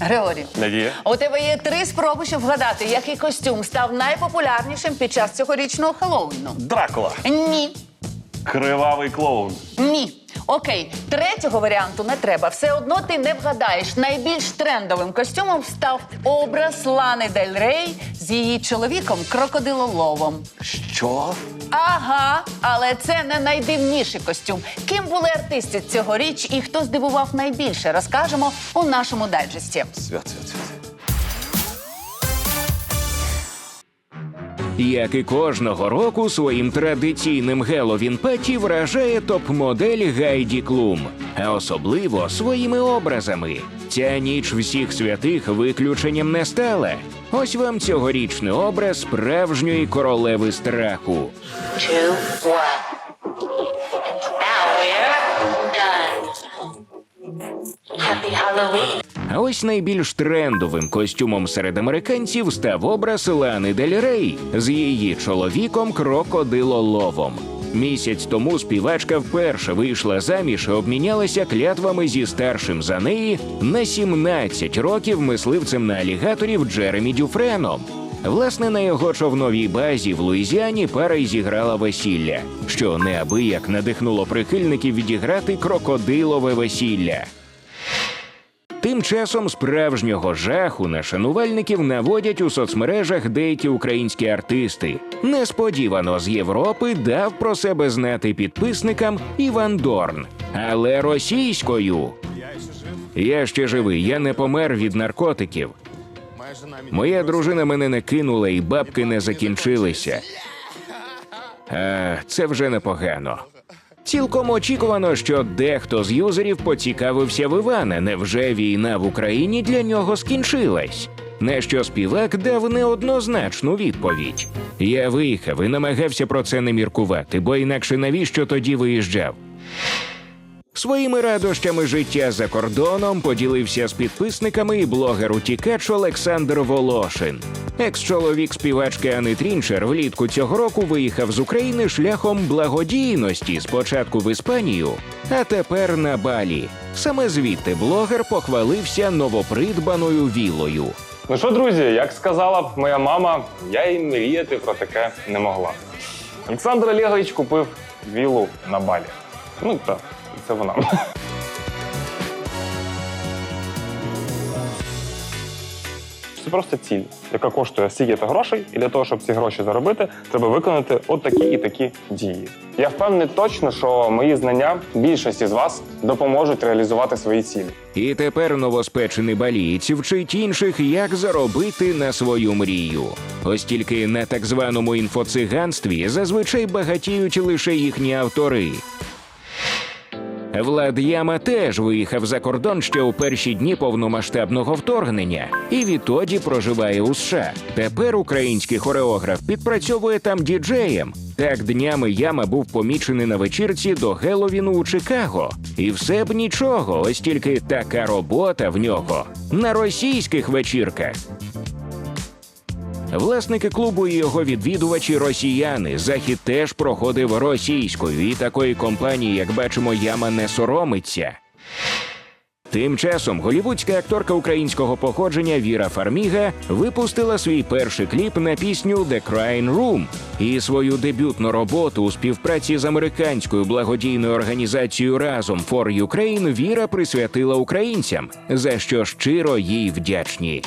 Григорій, Надія. у тебе є три спроби, щоб вгадати, який костюм став найпопулярнішим під час цьогорічного Хеллоуіну. Дракула. Ні. Кривавий клоун. Ні. Окей, третього варіанту не треба. Все одно ти не вгадаєш. Найбільш трендовим костюмом став образ Лани Дель Рей з її чоловіком крокодилоловом. Що? Ага, але це не найдивніший костюм. Ким були артисти цьогоріч і хто здивував найбільше, розкажемо у нашому дайджесті. Свят, свят, свят. Як і кожного року, своїм традиційним Геловін Паті вражає топ-модель Гайді Клум, а особливо своїми образами. Ця ніч всіх святих виключенням не стала. Ось вам цьогорічний образ справжньої королеви страху. two. Happy Halloween. А ось найбільш трендовим костюмом серед американців став образ Лани Дель Рей з її чоловіком крокодилоловом. Місяць тому співачка вперше вийшла заміж і обмінялася клятвами зі старшим за неї на 17 років мисливцем на алігаторів Джеремі Дюфреном. Власне, на його човновій базі в Луїзіані пара й зіграла весілля, що неабияк надихнуло прихильників відіграти крокодилове весілля. Тим часом справжнього жаху на шанувальників наводять у соцмережах деякі українські артисти. Несподівано з Європи дав про себе знати підписникам Іван Дорн, але російською. Я ще живий, я не помер від наркотиків. Моя дружина мене не кинула, і бабки не закінчилися. А, це вже непогано. Цілком очікувано, що дехто з юзерів поцікавився в Івана, невже війна в Україні для нього скінчилась? На що співак дав неоднозначну відповідь. Я виїхав і намагався про це не міркувати, бо інакше навіщо тоді виїжджав? Своїми радощами життя за кордоном поділився з підписниками і блогер утікач Олександр Волошин. Екс-чоловік співачки Ани Трінчер влітку цього року виїхав з України шляхом благодійності спочатку в Іспанію, а тепер на Балі. Саме звідти блогер похвалився новопридбаною вілою. Ну що, друзі, як сказала б моя мама, я і мріяти про таке не могла. Олександр Олегович купив віллу на балі. Ну так, це вона. Це просто ціль, яка коштує стільки грошей, і для того, щоб ці гроші заробити, треба виконати от такі і такі дії. Я впевнений точно, що мої знання більшості з вас допоможуть реалізувати свої цілі. І тепер новоспечений балієць вчить інших, як заробити на свою мрію. Ось тільки на так званому інфоциганстві зазвичай багатіють лише їхні автори. Влад Яма теж виїхав за кордон ще у перші дні повномасштабного вторгнення і відтоді проживає у США. Тепер український хореограф підпрацьовує там діджеєм. Так днями Яма був помічений на вечірці до Геловіну у Чикаго. І все б нічого, ось тільки така робота в нього на російських вечірках. Власники клубу і його відвідувачі росіяни. Захід теж проходив російською, і такої компанії, як бачимо, яма не соромиться. Тим часом голівудська акторка українського походження Віра Фарміга випустила свій перший кліп на пісню «The Crying Room» і свою дебютну роботу у співпраці з американською благодійною організацією Разом for Ukraine Віра присвятила українцям, за що щиро їй вдячні.